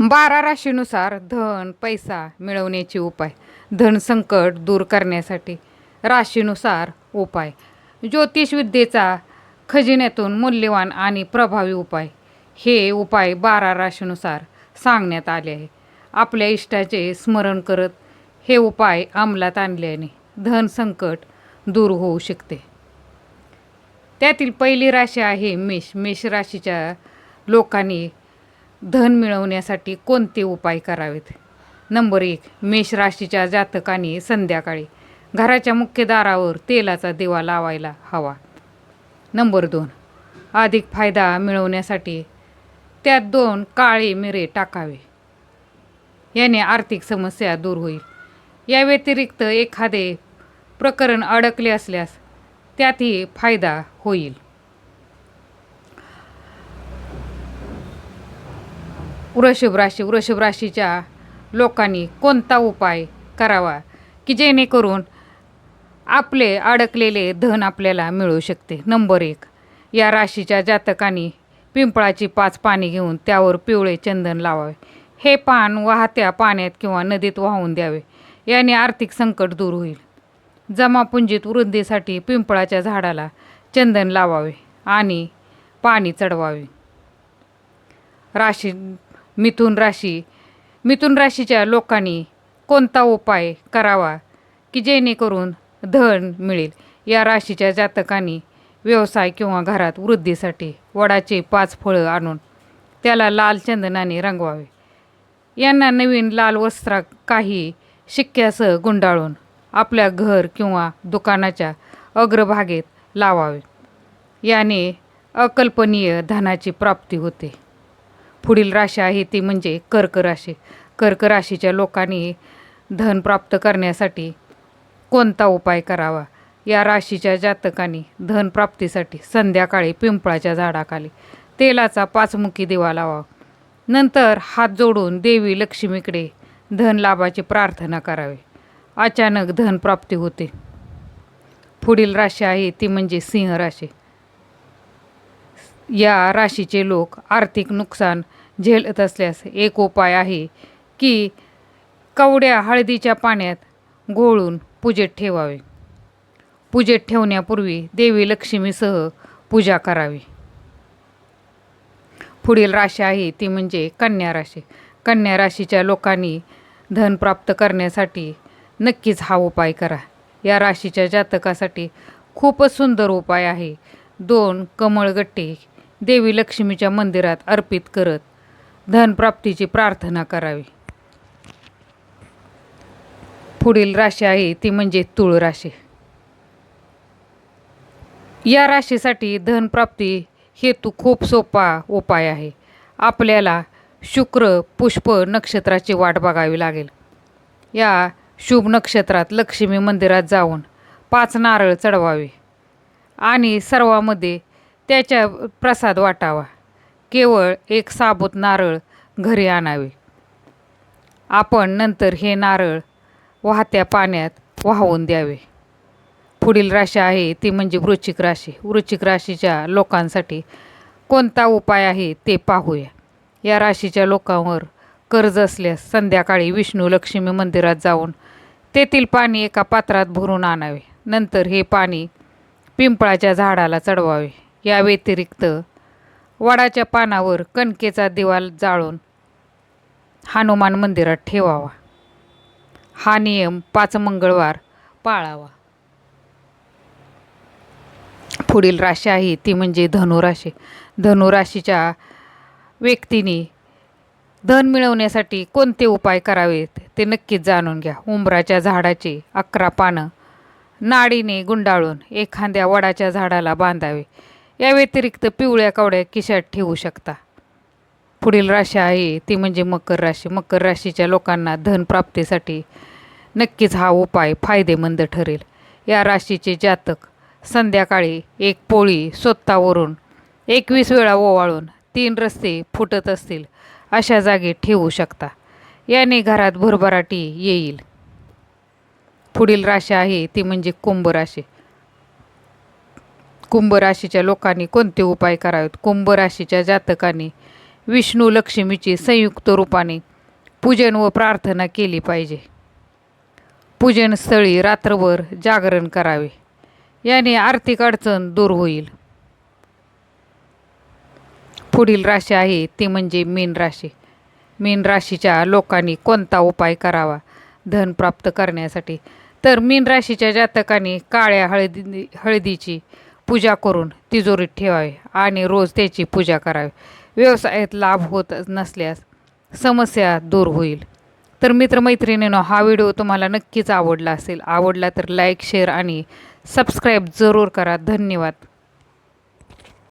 बारा राशीनुसार धन पैसा मिळवण्याचे उपाय. धन संकट दूर करण्यासाठी राशीनुसार उपाय. ज्योतिषविद्येचा खजिन्यातून मूल्यवान आणि प्रभावी उपाय. हे उपाय बारा राशीनुसार सांगण्यात आले आहे आपल्या इष्टाचे स्मरण करत हे उपाय अंमलात आणल्याने धन संकट दूर होऊ शकते. त्यातील पहिली राशी आहे मेष. मेष राशीच्या लोकांनी धन मिळवण्यासाठी कोणते उपाय करावेत? नंबर एक मेष राशीच्या जातकाने संध्याकाळी घराच्या मुख्य दारावर तेलाचा दिवा लावायला हवा. नंबर दोन अधिक फायदा मिळवण्यासाठी त्यात दोन काळे मिरे टाकावे. याने आर्थिक समस्या दूर होईल. या व्यतिरिक्त एखादे प्रकरण अडकले असल्यास त्यातही फायदा होईल. वृषभ राशी वृषभ राशीच्या लोकांनी कोणता उपाय करावा? की जेणेकरून आपले अडकलेले धन आपल्याला मिळू शकते? नंबर एक या राशीच्या जातकांनी पिंपळाची पाच पाने घेऊन त्यावर पिवळे चंदन लावावे. हे पान वाहत्या पाण्यात किंवा नदीत वाहून द्यावे. याने आर्थिक संकट दूर होईल. जमापुंजीत वृद्धीसाठी पिंपळाच्या झाडाला चंदन लावावे आणि पाणी चढवावे. राशी मिथुन राशी. मिथुन राशीच्या लोकांनी कोणता उपाय करावा की जेणेकरून धन मिळेल? या राशीच्या जातकांनी व्यवसाय किंवा घरात वृद्धीसाठी वडाचे पाच फळं आणून त्याला लाल चंदनाने रंगवावे. यांना नवीन लाल वस्त्रा काही शिक्क्यासह गुंडाळून आपल्या घर किंवा दुकानाच्या अग्रभागेत लावावे. याने अकल्पनीय धनाची प्राप्ती होते. पुढील राशी आहे ती म्हणजे कर्क राशी. कर्क राशीच्या लोकांनी धन प्राप्त करण्यासाठी कोणता उपाय करावा? या राशीच्या जातकांनी धन प्राप्तीसाठी संध्याकाळी पिंपळाच्या झाडाखाली तेलाचा पाचमुखी दिवा लावा. नंतर हात जोडून देवी लक्ष्मीकडे धन लाभाची प्रार्थना करावी. अचानक धन प्राप्ती होते. पुढील राशी आहे ती म्हणजे सिंह राशी. या राशीचे लोक आर्थिक नुकसान झेलत असल्यास एक उपाय आहे की कवड्या हळदीच्या पाण्यात घोळून पूजेत ठेवावे. पूजेत ठेवण्यापूर्वी देवी लक्ष्मीसह पूजा करावी. पुढील राशी आहे ती म्हणजे कन्या राशी. कन्या राशीच्या लोकांनी धन प्राप्त करण्यासाठी नक्कीच हा उपाय करा. या राशीच्या जातकासाठी खूपच सुंदर उपाय आहे. दोन कमळगट्टे देवी लक्ष्मीच्या मंदिरात अर्पित करत धनप्राप्तीची प्रार्थना करावी. पुढील राशी आहे ती म्हणजे तुळ राशी. या राशीसाठी धनप्राप्ती हेतू खूप सोपा उपाय आहे. आपल्याला शुक्र पुष्प नक्षत्राची वाट बघावी लागेल. या शुभ नक्षत्रात लक्ष्मी मंदिरात जाऊन पाच नारळ चढवावे. आणि सर्वामध्ये त्याच्या प्रसाद वाटावा. केवळ एक साबूत नारळ घरी आणावे. आपण नंतर हे नारळ वाहत्या पाण्यात वाहून द्यावे. पुढील राशी आहे ती म्हणजे वृश्चिक राशी. वृश्चिक राशीच्या लोकांसाठी कोणता उपाय आहे ते पाहूया. या राशीच्या लोकांवर कर्ज असल्यास संध्याकाळी विष्णू लक्ष्मी मंदिरात जाऊन तेथील पाणी एका पात्रात भरून आणावे. नंतर हे पाणी पिंपळाच्या झाडाला चढवावे. या व्यतिरिक्त वडाच्या पानावर कणकेचा दिवा जाळून हनुमान मंदिरात ठेवावा. हा नियम पाच मंगळवार पाळावा. पुढील राशी आहे ती म्हणजे धनुराशी. धनुराशीच्या व्यक्तीने धन मिळवण्यासाठी कोणते उपाय करावेत ते नक्कीच जाणून घ्या. उंबराच्या झाडाची अकरा पानं नाडीने गुंडाळून एखाद्या वडाच्या झाडाला बांधावे. या व्यतिरिक्त पिवळ्या कवड्या किशात ठेवू शकता. पुढील राशी आहे ती म्हणजे मकर राशी. मकर राशीच्या लोकांना धन प्राप्तीसाठी नक्कीच हा उपाय फायदेमंद ठरेल. या राशीचे जातक संध्याकाळी एक पोळी स्वतःवरून एकवीस वेळा ओवाळून तीन रस्ते फुटत असतील अशा जागी ठेवू शकता. याने घरात भरभराटी येईल. पुढील राशी आहे ती म्हणजे कुंभ राशी. कुंभ राशीच्या लोकांनी कोणते उपाय करावेत? कुंभ राशीच्या जातकांनी विष्णू लक्ष्मीची संयुक्त रूपाने पूजन व प्रार्थना केली पाहिजे. पूजन स्थळी रात्रभर जागरण करावे. याने आर्थिक अडचण दूर होईल. पुढील राशी आहे ती म्हणजे मीन राशी. मीन राशीच्या लोकांनी कोणता उपाय करावा? धन प्राप्त करण्यासाठी. तर मीन राशीच्या जातकांनी काळ्या हळदी हळदीची पूजा करून तिजोरीत ठेवावे आणि रोज त्याची पूजा करावी. व्यवसायात लाभ होत नसल्यास समस्या दूर होईल. तर मित्रमैत्रिणीनं हा व्हिडिओ तुम्हाला नक्कीच आवडला असेल. आवडला तर लाईक शेअर आणि सबस्क्राईब जरूर करा. धन्यवाद.